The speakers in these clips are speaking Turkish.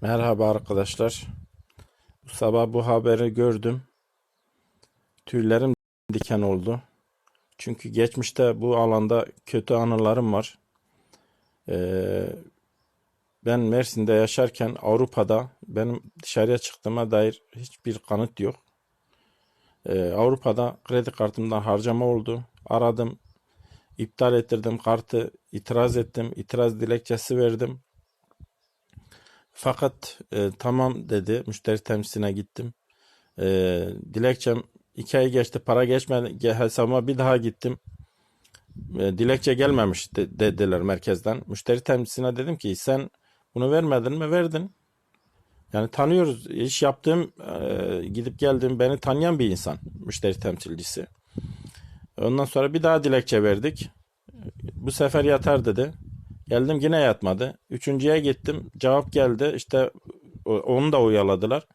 Merhaba arkadaşlar. Bu sabah bu haberi gördüm. Tüylerim diken oldu. Çünkü geçmişte bu alanda kötü anılarım var. Ee, ben Mersin'de yaşarken Avrupa'da benim dışarıya çıktığıma dair hiçbir kanıt yok. Ee, Avrupa'da kredi kartımdan harcama oldu. Aradım, iptal ettirdim kartı, itiraz ettim, itiraz dilekçesi verdim. Fakat e, tamam dedi. Müşteri temsiline gittim. E, dilekçem iki ay geçti. Para geçmedi. Ge- Hesabıma bir daha gittim. E, dilekçe gelmemiş de- dediler merkezden. Müşteri temsiline dedim ki sen bunu vermedin mi? Verdin. Yani tanıyoruz. İş yaptığım, e, gidip geldiğim beni tanıyan bir insan. Müşteri temsilcisi. Ondan sonra bir daha dilekçe verdik. Bu sefer yatar dedi. Geldim yine yatmadı. Üçüncüye gittim. Cevap geldi. İşte onu da uyaladılar.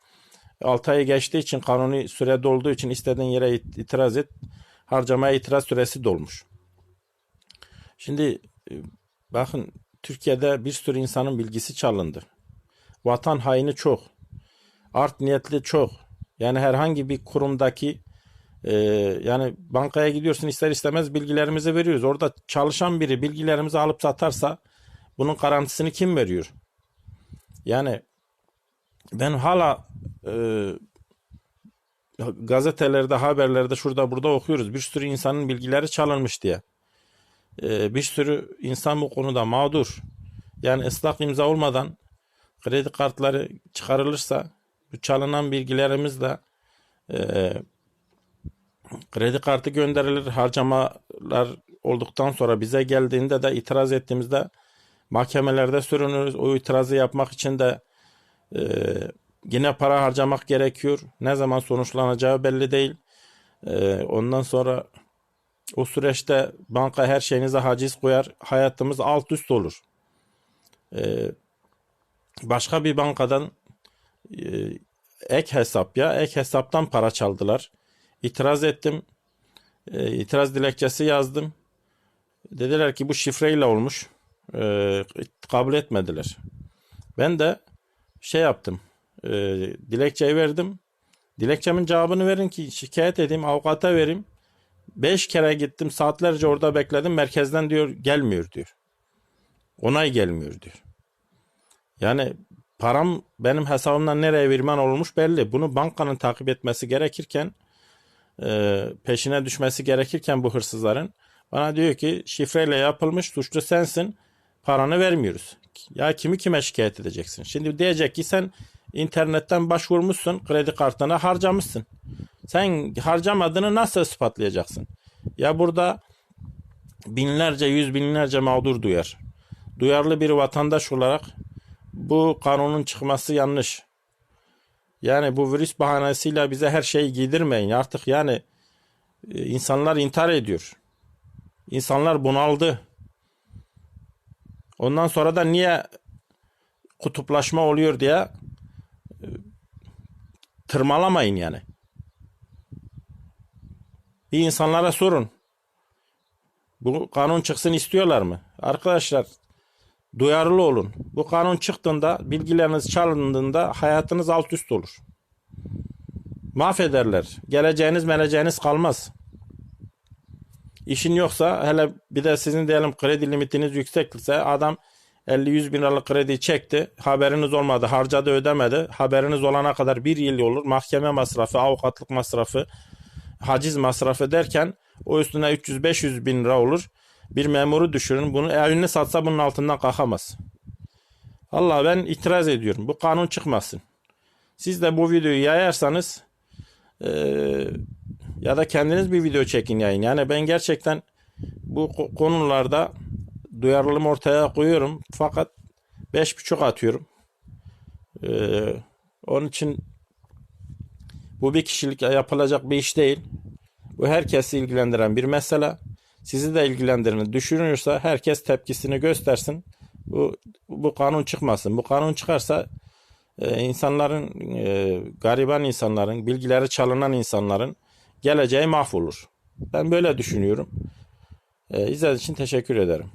6 ayı geçtiği için kanuni süre dolduğu için istediğin yere it- itiraz et. Harcamaya itiraz süresi dolmuş. Şimdi e, bakın Türkiye'de bir sürü insanın bilgisi çalındı. Vatan haini çok. Art niyetli çok. Yani herhangi bir kurumdaki e, yani bankaya gidiyorsun ister istemez bilgilerimizi veriyoruz. Orada çalışan biri bilgilerimizi alıp satarsa bunun garantisini kim veriyor? Yani ben hala e, gazetelerde, haberlerde şurada burada okuyoruz. Bir sürü insanın bilgileri çalınmış diye. E, bir sürü insan bu konuda mağdur. Yani ıslak imza olmadan kredi kartları çıkarılırsa bu çalınan bilgilerimizle e, kredi kartı gönderilir. Harcamalar olduktan sonra bize geldiğinde de itiraz ettiğimizde mahkemelerde sürünürüz. O itirazı yapmak için de e, yine para harcamak gerekiyor. Ne zaman sonuçlanacağı belli değil. E, ondan sonra o süreçte banka her şeyinize haciz koyar. Hayatımız alt üst olur. E, başka bir bankadan e, ek hesap ya ek hesaptan para çaldılar. İtiraz ettim. E, itiraz dilekçesi yazdım. Dediler ki bu şifreyle olmuş. E, kabul etmediler. Ben de şey yaptım. E, dilekçeyi verdim. Dilekçemin cevabını verin ki şikayet edeyim, avukata vereyim. Beş kere gittim, saatlerce orada bekledim. Merkezden diyor gelmiyor diyor. Onay gelmiyor diyor. Yani param benim hesabımdan nereye vermen olmuş belli. Bunu bankanın takip etmesi gerekirken e, peşine düşmesi gerekirken bu hırsızların bana diyor ki şifreyle yapılmış suçlu sensin paranı vermiyoruz. Ya kimi kime şikayet edeceksin? Şimdi diyecek ki sen internetten başvurmuşsun kredi kartına harcamışsın. Sen harcamadığını nasıl ispatlayacaksın? Ya burada binlerce yüz binlerce mağdur duyar. Duyarlı bir vatandaş olarak bu kanunun çıkması yanlış. Yani bu virüs bahanesiyle bize her şeyi giydirmeyin. Artık yani e, insanlar intihar ediyor. İnsanlar bunaldı. Ondan sonra da niye kutuplaşma oluyor diye e, tırmalamayın yani. Bir insanlara sorun. Bu kanun çıksın istiyorlar mı? Arkadaşlar duyarlı olun. Bu kanun çıktığında bilgileriniz çalındığında hayatınız alt üst olur. Mahvederler. Geleceğiniz meleceğiniz kalmaz. İşin yoksa hele bir de sizin diyelim kredi limitiniz yüksekse adam 50-100 bin liralık kredi çekti. Haberiniz olmadı. Harcadı ödemedi. Haberiniz olana kadar bir yıl olur. Mahkeme masrafı, avukatlık masrafı, haciz masrafı derken o üstüne 300-500 bin lira olur. Bir memuru düşürün. Bunu evini satsa bunun altından kalkamaz. Allah ben itiraz ediyorum. Bu kanun çıkmasın. Siz de bu videoyu yayarsanız eee, ya da kendiniz bir video çekin yayın. Yani ben gerçekten bu ko- konularda duyarlılığımı ortaya koyuyorum. Fakat beş buçuk atıyorum. Eee, onun için bu bir kişilik yapılacak bir iş değil. Bu herkesi ilgilendiren bir mesele. Sizi de ilgilendirini düşünürse herkes tepkisini göstersin. Bu, bu kanun çıkmasın. Bu kanun çıkarsa e, insanların, e, gariban insanların, bilgileri çalınan insanların geleceği mahvolur. Ben böyle düşünüyorum. E, izlediğiniz için teşekkür ederim.